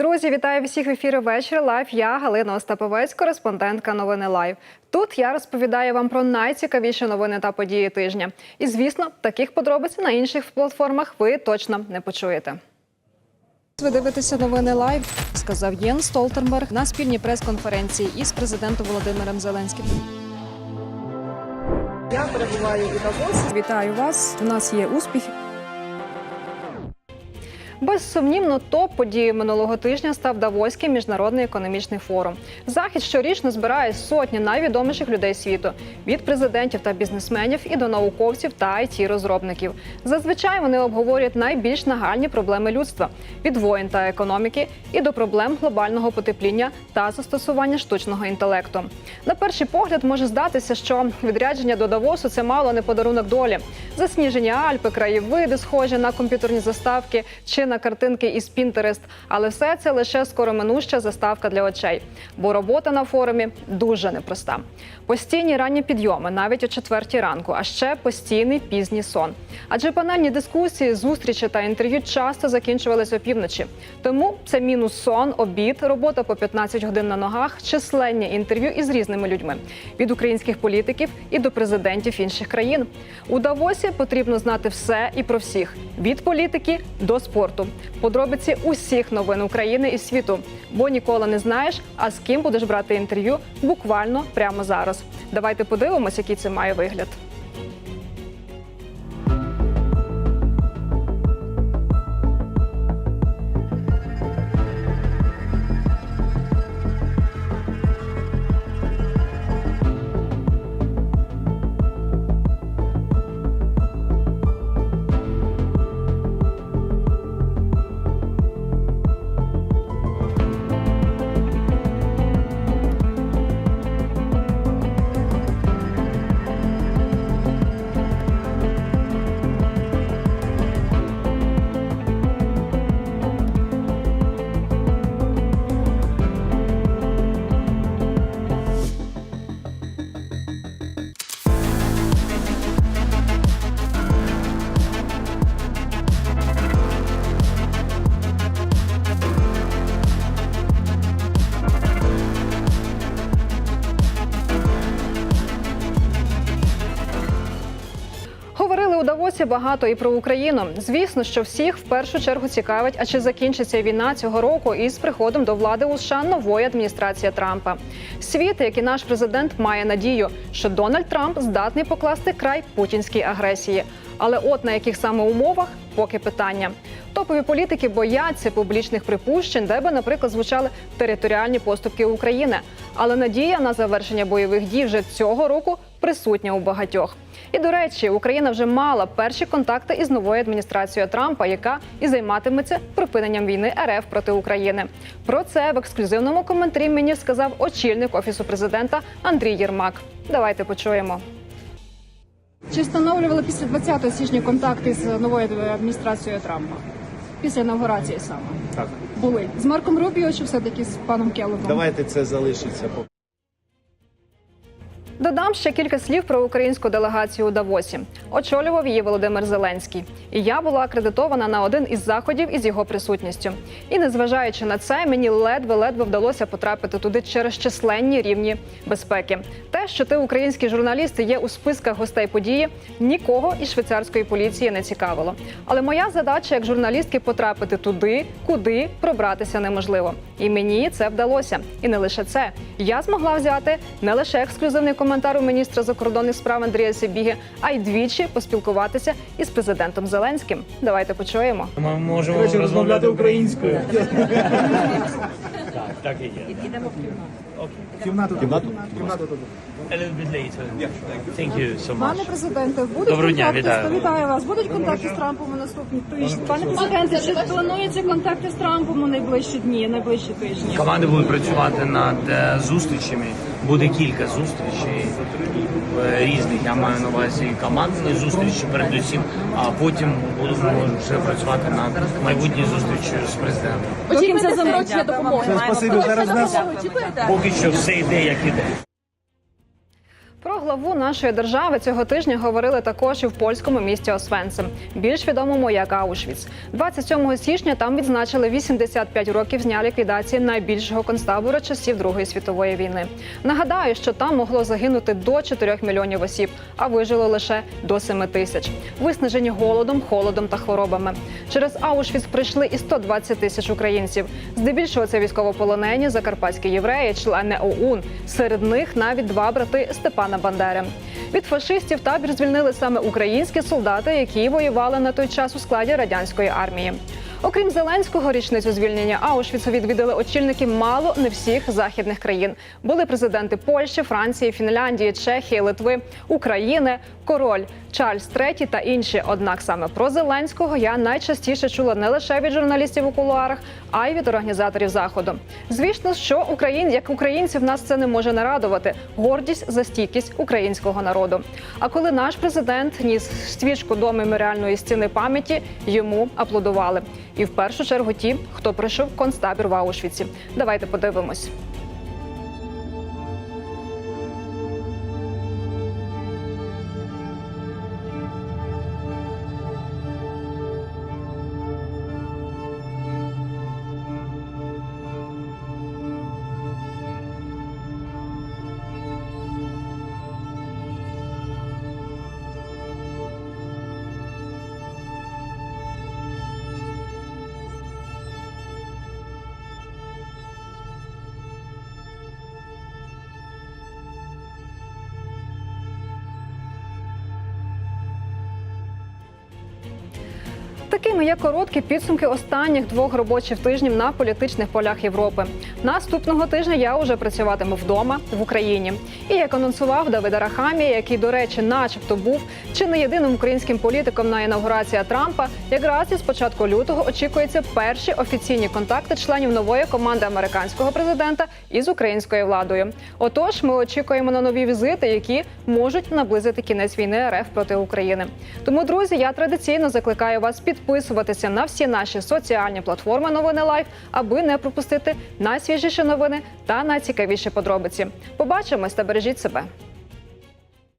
Друзі, вітаю всіх в ефірі вечір. Лайв. Я Галина Остаповець, кореспондентка новини Лайв. Тут я розповідаю вам про найцікавіші новини та події тижня. І звісно, таких подробиць на інших платформах ви точно не почуєте. Ви дивитеся новини лайв, сказав Єн Столтенберг на спільній прес-конференції із президентом Володимиром Зеленським. Я перебуваю у Давосі. Вітаю вас. У нас є успіхи. Безсумнівно, топ подією минулого тижня став Давоський міжнародний економічний форум. Захід щорічно збирає сотні найвідоміших людей світу від президентів та бізнесменів і до науковців та it розробників. Зазвичай вони обговорюють найбільш нагальні проблеми людства від воєн та економіки і до проблем глобального потепління та застосування штучного інтелекту. На перший погляд може здатися, що відрядження до Давосу це мало не подарунок долі. Засніжені Альпи, краєвиди, схожі на комп'ютерні заставки чи на картинки із Пінтерест, Але все це лише скороминуща заставка для очей. Бо робота на форумі дуже непроста. Постійні ранні підйоми, навіть о четвертій ранку, а ще постійний пізній сон. Адже панельні дискусії, зустрічі та інтерв'ю часто закінчувалися опівночі. Тому це мінус сон, обід, робота по 15 годин на ногах, численні інтерв'ю із різними людьми від українських політиків і до президентів інших країн. У Давосі потрібно знати все і про всіх від політики до спорту. Подробиці усіх новин України і світу. Бо ніколи не знаєш, а з ким будеш брати інтерв'ю буквально прямо зараз. Давайте подивимось, який це має вигляд. Говорили багато і про Україну. Звісно, що всіх в першу чергу цікавить, а чи закінчиться війна цього року із приходом до влади у США нової адміністрації Трампа. Світ, як і наш президент, має надію, що Дональд Трамп здатний покласти край путінській агресії. Але от на яких саме умовах поки питання. Топові політики бояться публічних припущень, де би, наприклад, звучали територіальні поступки України. Але надія на завершення бойових дій вже цього року присутня у багатьох. І до речі, Україна вже мала перші контакти із новою адміністрацією Трампа, яка і займатиметься припиненням війни РФ проти України. Про це в ексклюзивному коментарі мені сказав очільник офісу президента Андрій Єрмак. Давайте почуємо. Чи встановлювали після 20 січня контакти з новою адміністрацією Трампа? Після інаугурації саме Так, були з Марком Рубіо чи все таки з паном Келлогом? давайте це залишиться Додам ще кілька слів про українську делегацію у Давосі. Очолював її Володимир Зеленський. І я була акредитована на один із заходів із його присутністю. І незважаючи на це, мені ледве-ледве вдалося потрапити туди через численні рівні безпеки. Те, що ти українські журналісти є у списках гостей події, нікого із швейцарської поліції не цікавило. Але моя задача як журналістки потрапити туди, куди пробратися неможливо. І мені це вдалося. І не лише це. Я змогла взяти не лише ексклюзивний коментар у міністра закордонних справ Андрія Сибіги, а й двічі поспілкуватися із президентом Зеленським. Давайте почуємо. Ми можемо Коротше, розмовляти розмовляти українською. Так, так і є. кімнату. Кімнату? Кімнату тут. A little bit later. Thank you so Пане президенте, будуть Доброго дня, контакти вітаю. вітаю вас. Будуть контакти з Трампом у наступні тижні. Пане президенте, чи плануються контакти з Трампом у найближчі дні, найближчі тижні? Команди будуть працювати над е, зустрічами. Буде кілька зустрічей е, різних. Я маю на увазі командні зустрічі передусім, а потім будемо вже працювати над майбутньою зустрічю з президентом. Очікується заморочення допомоги. Спасибі, зараз нас Поки що все йде як іде. Про главу нашої держави цього тижня говорили також і в польському місті Освенцим, більш відомому як Аушвіц. 27 січня там відзначили 85 років з ліквідації найбільшого концтабору часів Другої світової війни. Нагадаю, що там могло загинути до 4 мільйонів осіб, а вижило лише до 7 тисяч. Виснажені голодом, холодом та хворобами. Через Аушвіц прийшли і 120 тисяч українців. Здебільшого це військовополонені, закарпатські євреї, члени ОУН. Серед них навіть два брати Степана Бандери. Від фашистів табір звільнили саме українські солдати, які воювали на той час у складі радянської армії. Окрім Зеленського, річницю звільнення Аушвіцу відвідали очільники мало не всіх західних країн. Були президенти Польщі, Франції, Фінляндії, Чехії, Литви, України, король Чарльз III та інші. Однак саме про Зеленського я найчастіше чула не лише від журналістів у кулуарах, а й від організаторів заходу. Звісно, що Україн, як українців, нас це не може не радувати. Гордість за стійкість українського народу. А коли наш президент ніс свічку до меморіальної стіни пам'яті, йому аплодували. І в першу чергу ті, хто прийшов в концтабір в Аушвіці. Давайте подивимось. Такими є короткі підсумки останніх двох робочих тижнів на політичних полях Європи. Наступного тижня я вже працюватиму вдома в Україні. І як анонсував Давид Арахамія, який, до речі, начебто був чи не єдиним українським політиком на інаугурація Трампа, якраз із початку лютого очікуються перші офіційні контакти членів нової команди американського президента із українською владою. Отож, ми очікуємо на нові візити, які можуть наблизити кінець війни РФ проти України. Тому, друзі, я традиційно закликаю вас підписуватися на всі наші соціальні платформи Новини Лайф, аби не пропустити найсвіжіші новини та найцікавіші подробиці. Побачимось та бережіть себе.